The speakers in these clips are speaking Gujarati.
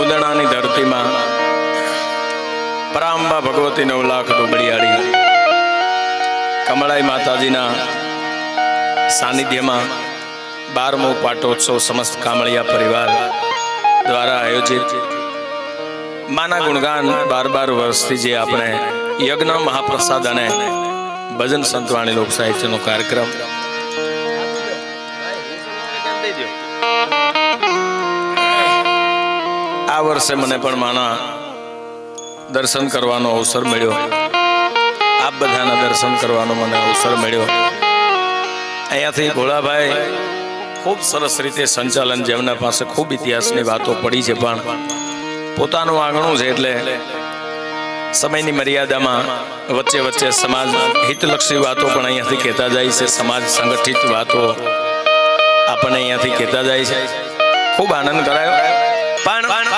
બુદણાની ધરતીમાં પરાંબા ભગવતી નવ લાખ ડોબડિયાળી કમળાઈ માતાજીના સાનિધ્યમાં બારમો પાટોત્સવ સમસ્ત કામળિયા પરિવાર દ્વારા આયોજિત. માના ગુણગાન બાર બાર વર્ષથી જે આપણે યજ્ઞ, મહાપ્રસાદ અને ભજન સંતવાણી લોક સાહિત્યનો કાર્યક્રમ આ વર્ષે મને પણ માના દર્શન કરવાનો અવસર મળ્યો. આપ બધાના દર્શન કરવાનો મને અવસર મળ્યો. અહીંયાથી ભોળાભાઈ ખૂબ સરસ રીતે સંચાલન જેમના પાસે ખૂબ ઇતિહાસની વાતો પડી છે પણ પોતાનું આંગણું છે એટલે સમયની મર્યાદામાં વચ્ચે વચ્ચે સમાજ હિતલક્ષી વાતો પણ અહીંયાથી કહેતા જાય છે. સમાજ સંગઠિત વાતો આપણને અહીંયાથી કહેતા જાય છે. ખૂબ આનંદ કરાયો. પણ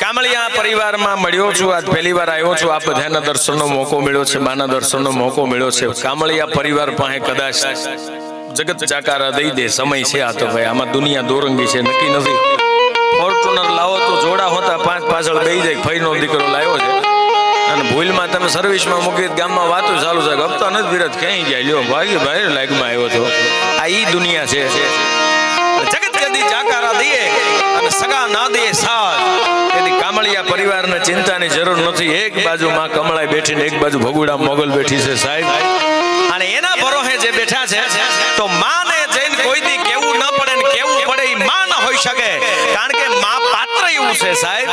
કામળિયા પરિવારમાં મળ્યો છું. આજ પહેલી વાર આવ્યો છું. આ બધાના દર્શનનો મોકો મળ્યો છે. માના દર્શનનો મોકો મળ્યો છે. કામળિયા પરિવાર પાસે કદાચ જગત જાકારા દઈ દે. સમય છે આ તો ભાઈ. આમાં દુનિયા દોરંગી છે. નક્કી નથી. ફોર્ચ્યુનર લાવો તો જોડા હોતા પાંચ પાછળ દઈ જાય. ફઈનો દીકરો લાવ્યો છે. અને ભૂલમાં તમે સર્વિસમાં મૂકી ગામમાં વાતો ચાલુ છે. ગપતા નથી વિરત ક્યાંય જાય? લ્યો ભાગી ભાઈ લાગમાં આવ્યો છો. પરિવારને ચિંતાની જરૂર નથી. એક બાજુ માં કમળાઈ બેઠીને એક બાજુ ભગુડા મોગલ બેઠી છે, સાહેબ. અને એના ભરોહે જે બેઠા છે, તો માને જઈને કોઈ દી કેવું ન પડે ને કેવું પડે ઈ માં ન હોઈ શકે. કારણ કે માં પાત્ર એવું છે, સાહેબ.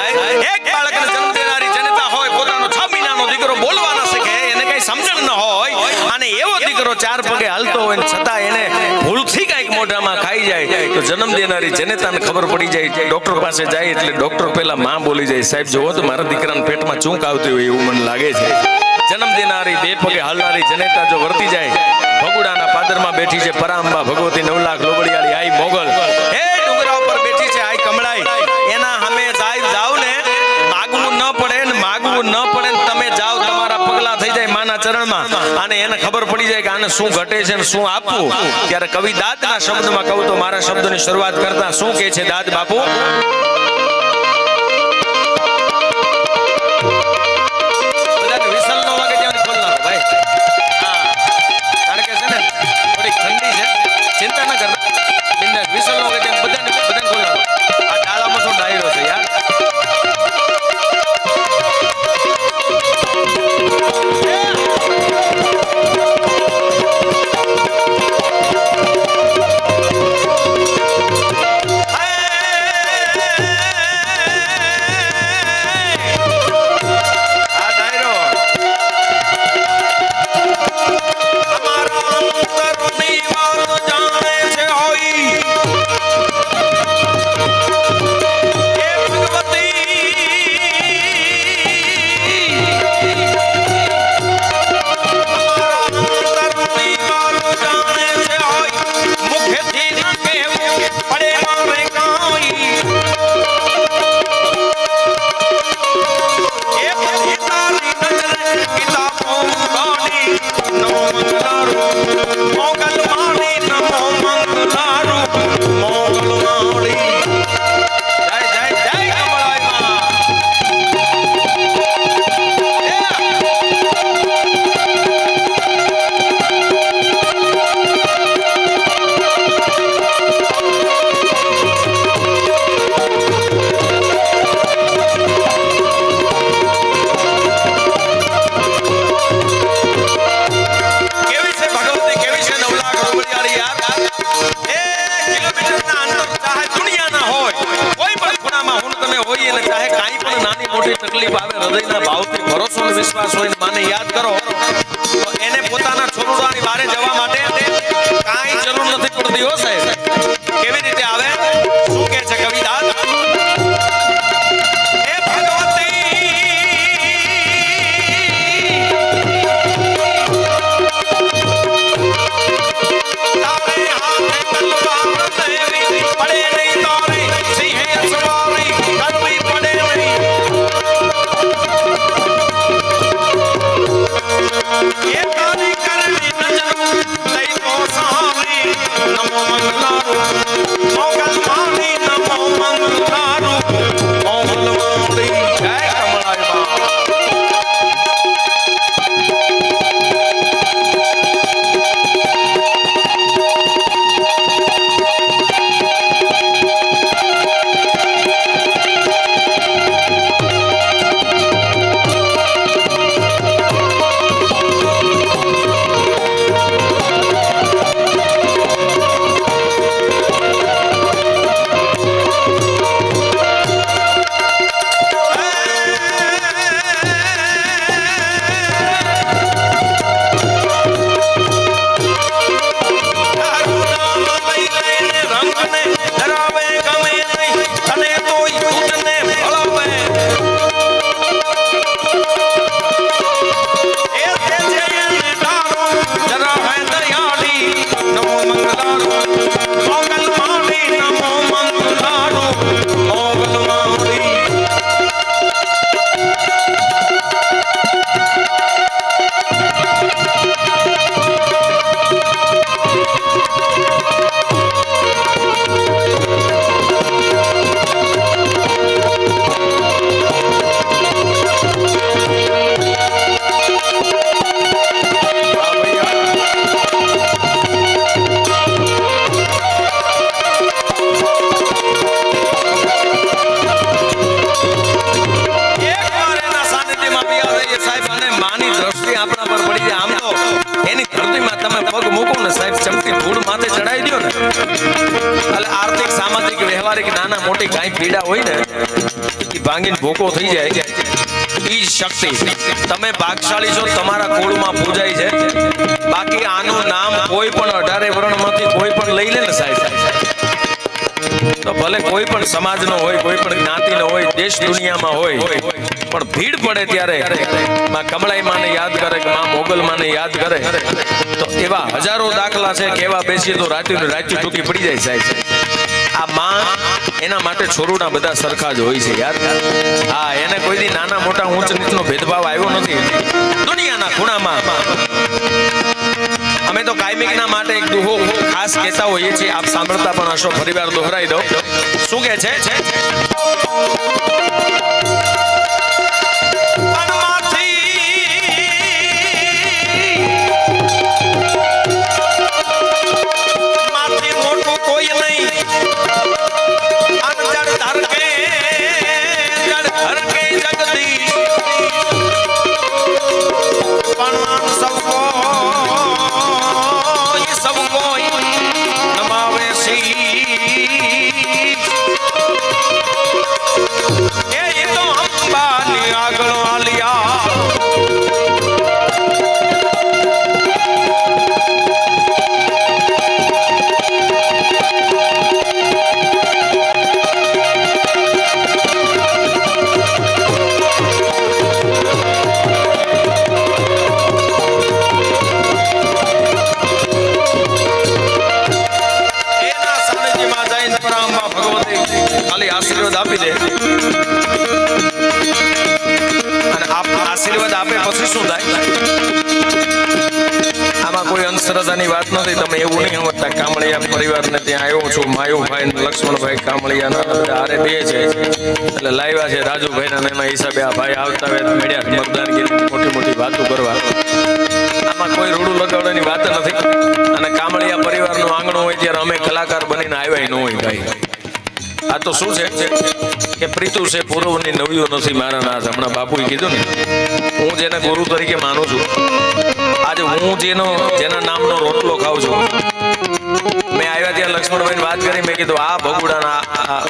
એક બાળકને જન્મ દેનારી જનતા હોય, પોતાનો છ મહિનાનો દીકરો બોલવા ન શીખે એને કઈ સમજણ ન હોય. અને એવો દીકરો ચાર પગે હાલતો હોય છતાં એને ભૂલથી કંઈક મોઢામાં ખાઈ જાય તો જન્મ દેનારી જનતાને ખબર પડી જાય. ડોક્ટર પાસે જાય એટલે ડોક્ટર પહેલા માં બોલી જાય, સાહેબ જોવો તો મારા દીકરાના પેટમાં ચૂંક આવતી હોય એવું મને લાગે છે. જન્મ દેનારી બે પગે હાલનારી જનેતા જો વર્તી જાય, ભગુડાના પાદરમાં બેઠી છે, પરાંબા, ભગવતી નવ લાખ લોબડિયાળી, આઈ, મોગલ. માના અને એને ખબર પડી જાય કે આને શું ઘટે છે અને શું આપવું. ત્યારે કવિ દાદના શબ્દમાં કહું તો મારા શબ્દની શરૂઆત કરતા શું કહે છે દાદ બાપુ? એટલે આર્થિક, સામાજિક વ્યવહારિક નાના મોટી કાંઈ પીડા હોય ને, એ ભાંગીને ભૂકો થઈ જાય ઈ શક્તિ. તમે ભાગશાળી છો, તમારા કુળમાં પૂજાય છે. બાકી આનું નામ કોઈ પણ અઢારે વર્ણમાંથી કોઈ પણ લઈ લે ને સાહેબ. તો ભલે કોઈ પણ સમાજનો હોય, કોઈ પણ જ્ઞાતિનો હોય, દેશ દુનિયામાં હોય પણ ભીડ પડે ત્યારે માં કમળાઈ માને યાદ કરે કે માં મોગલ માને યાદ કરે. તો એવા હજારો દાખલા છે કે એવા બેસીએ તો રાત્રિ રાત્રિ ટૂંકી પડી જાય સાહેબ. આ માં એના માટે છોરુના બધા સરખા જ હોય છે યાર. હા, એને કોઈ દી નાના મોટા ઊંચ નીચનો ભેદભાવ આવ્યો નથી. દુનિયાના ખૂણામાં. અમે તો કાયમિકના માટે એક દુહો ખાસ કહેતા હોઈએ છીએ. આપ સાંભળતા પણ હશો. ફરીવાર દોહરાઈ દો શું કહે છે? આપી દે. અને આપ આશીર્વાદ આપે પછી શું થાય? આમાં કોઈ અંધશ્રદ્ધાની વાત નથી. તમે એવું નહીં સમજતા કામળિયા પરિવારને ત્યાં આવ્યો છું. માયુભાઈ લક્ષ્મણભાઈ કામળિયા ના બધા હારે બે છે. એટલે લાવ્યા છે રાજુભાઈ ના એના હિસાબે આ ભાઈ આવતા વેત મળ્યા મતદાનગીરી મોટી મોટી વાતો કરવા. આમાં કોઈ રૂડું લગાડવાની વાત નથી. અને કામળિયા પરિવારનું આંગણું હોય ત્યારે અમે કલાકાર બનીને આવ્યા ન હોય ભાઈ. આ તો શું છે? કે પ્રીતુ છે, પૂર્વની નવીઓ નથી, મારા નાથ. હમણાં બાપુએ કીધું ને, હું જેને ગુરુ તરીકે માનું છું, આજે હું જેનો, જેના નામનો રોટલો ખાઉં છું, મેં આવ્યા ત્યાં લક્ષ્મણભાઈ વાત કરી, મેં કીધું, આ ભગુડાના, આ-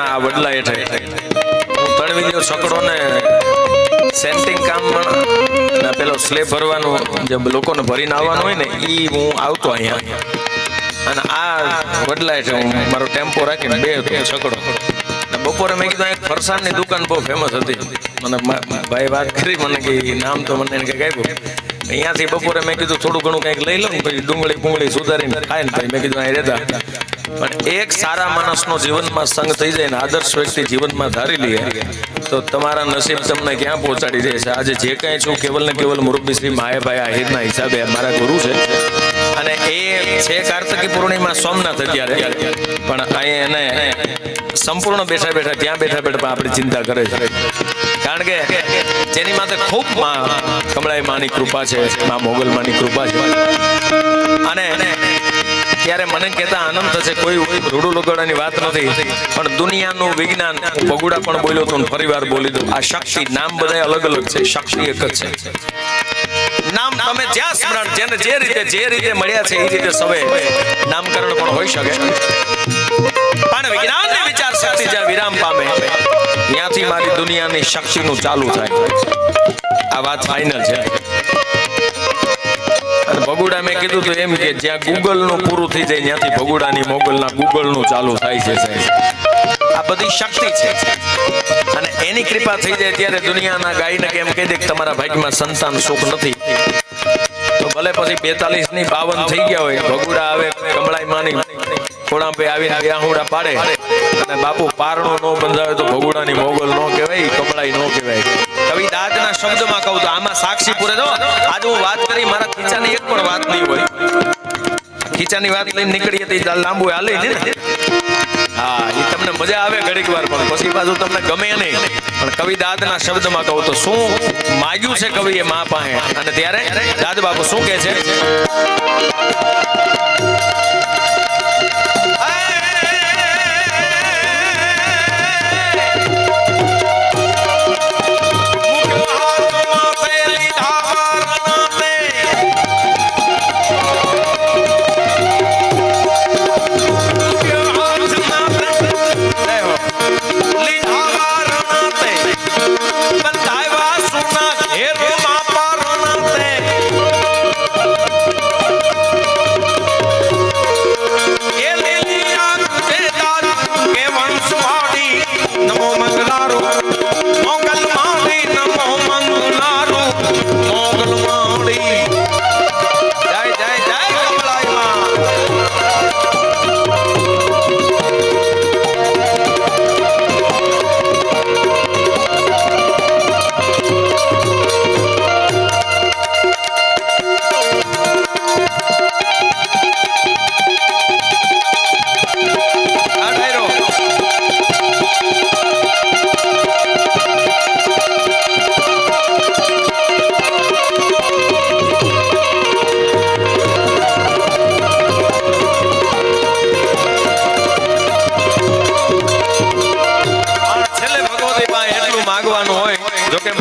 આ વડલા હેઠળ હું તણવી ગયો છકડો ને સેન્ટિંગ કામ પણ પેલો સ્લેબ ભરવાનું, જે લોકોને ભરીને આવવાનું હોય ને એ હું આવતો અહીંયા. અને આ બદલાય છે મારો ટેમ્પો રાખીને બે છકડો. બપોરે મેં કીધું એક ફરસાણની દુકાન બહુ ફેમસ હતી. મને ભાઈ વાત કરી, મને કે નામ તો મને કંઈક આપ્યું. અહીંયાથી બપોરે મેં કીધું, થોડું ઘણું કંઈક લઈ લઉં પછી ડુંગળી પુંગળી સુધારીને ખાય ને પછી મેં કીધું, અહીં રહેતા. પણ એક સારા માણસનો જીવનમાં સંગ થઈ જાય ને આદર્શ વ્યક્તિ જીવનમાં ધારી લે, તો તમારા નસીબ તમને ક્યાં પહોંચાડી જાય છે? આજે જે કાંઈ છું, કેવલ ને કેવલ મુરબ્બી શ્રી માયાભાઈ આહિરના હિસાબે મારા ગુરુ છે. અને એ છે કાર્તકી પૂર્ણિમા સોમનાથ અત્યારે. પણ અહીં એને સંપૂર્ણ બેઠા બેઠા, ત્યાં બેઠા બેઠા આપણી ચિંતા કરે છે. કારણ કે જેની માથે ખૂબ કમળાઈ માની કૃપા છે, મા મોગલ માની કૃપા છે. અને ત્યારે મને કહેતા આનંદ થશે, કોઈ રૂડું લગાડવાની વાત નથી, પણ દુનિયાનું વિજ્ઞાન બગુડા પણ બોલ્યો તો ફરી વાર બોલી દઉં. આ શક્તિ, નામ બધા અલગ અલગ છે, શક્તિ એક જ છે. નામ તમે જ્યાં સ્મરણ જેને જે રીતે જે રીતે મળ્યા છે, એ રીતે સવે. નામકરણ પણ હોઈ શકે. પણ વિજ્ઞાનની વિચાર શક્તિ જ્યાં વિરામ પામે, ત્યાંથી મારી દુનિયાની શક્તિનું ચાલુ થાય. આ વાત ફાઇનલ છે. અને ભગુડા મેં કીધું તો એમ કે જ્યાં ગૂગલનું પૂરું થઈ જાય, ત્યાંથી ભગુડાની મોગલના ગૂગલનું ચાલુ થાય છે આ બધી શક્તિ છે. અને એની કૃપા થઈ જાય ત્યારે દુનિયાના ગાયને કેમ કહી દે કે તમારા ભાગ્યમાં સંતાન સુખ નથી. તો ભલે પછી બેતાલીસની બાવન થઈ ગયા હોય, ભગુડા આવે, કમળાઈ માની ખોડા પે આવીને વ્યાહુડા પાડે. અને બાપુ પારણો નો બંધાવે તો ભગુડાની મોગલ નો કહેવાય, કમળાઈ નો કહેવાય. કવિ દાદના શબ્દમાં કહું તો આમાં સાક્ષી પૂરે દો આજે હું વાત કરી, મારા ખીચાની એક પણ વાત નહીં હોય. ખીચાની વાત લઈને નીકળી હતી ચાલ લાંબુ હાલે હા એ તમને મજા આવે ઘડીક વાર, પણ પછી પાછું તમને ગમે નહીં. પણ કવિ દાદના શબ્દમાં કહું તો શું માગ્યું છે કવિએ મા પાસે? અને ત્યારે દાદ બાપુ શું કહે છે?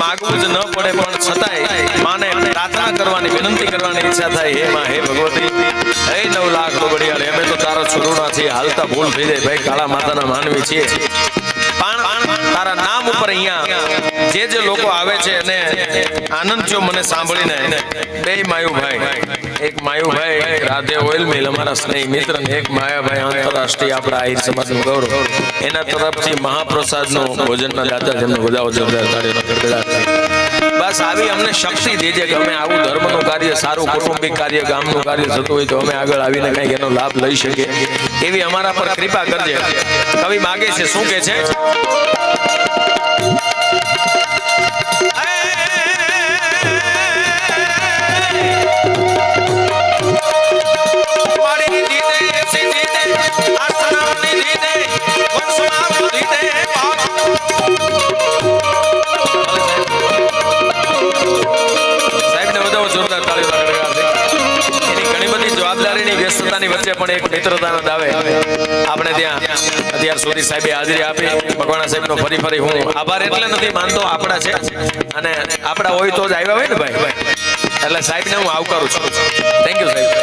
માગવું જ ન પડે, પણ છતાંય માને પ્રાર્થના કરવાની, વિનંતી કરવાની ઈચ્છા થાય, હે માં, હે ભગવતી. હે નવ લાખ લોબડિયાળ અમે તો તારા છુરુણા છીએ હાલતા ભૂલ થઈ જાય. ભાઈ, કાળા માતાના માનવી છીએ. તારા નામ ઉપર અહીંયા જે જે લોકો આવે છે અને આનંદ જો મને સાંભળીને. બે માયુભાઈ એક માયુભાઈ રાધે ઓઇલ મિલ અમારા સ્નેહી મિત્ર ને એક માયાભાઈ આંતરરાષ્ટ્રીય આપણા આહિર સમાજનું ગૌરવ. એના તરફથી મહાપ્રસાદનું ભોજનના દાતા જેમને બધાઓ જોરદાર ગડગડાટ બસ આવી અમને શક્તિ દેજે કે અમે આવું ધર્મનું કાર્ય, સારું કૌટુંબિક કાર્ય, ગામનું કાર્ય થતું હોય તો અમે આગળ આવીને કંઈક એનો લાભ લઈ શકીએ. એવી અમારા પર કૃપા કરજે. કવિ માગે છે, શું કે છે? વચ્ચે પણ એક મિત્રતાનો દાવે. આપણે ત્યાં અત્યાર સુધી સાહેબે હાજરી આપી. ભગવાના સાહેબનો ફરી ફરી હું આભાર એટલે નથી માનતો, આપણા છે. અને આપણા હોય તો જ આવ્યા હોય ને ભાઈ. એટલે સાહેબને હું આવકારું છું. થેન્ક યુ સાહેબ.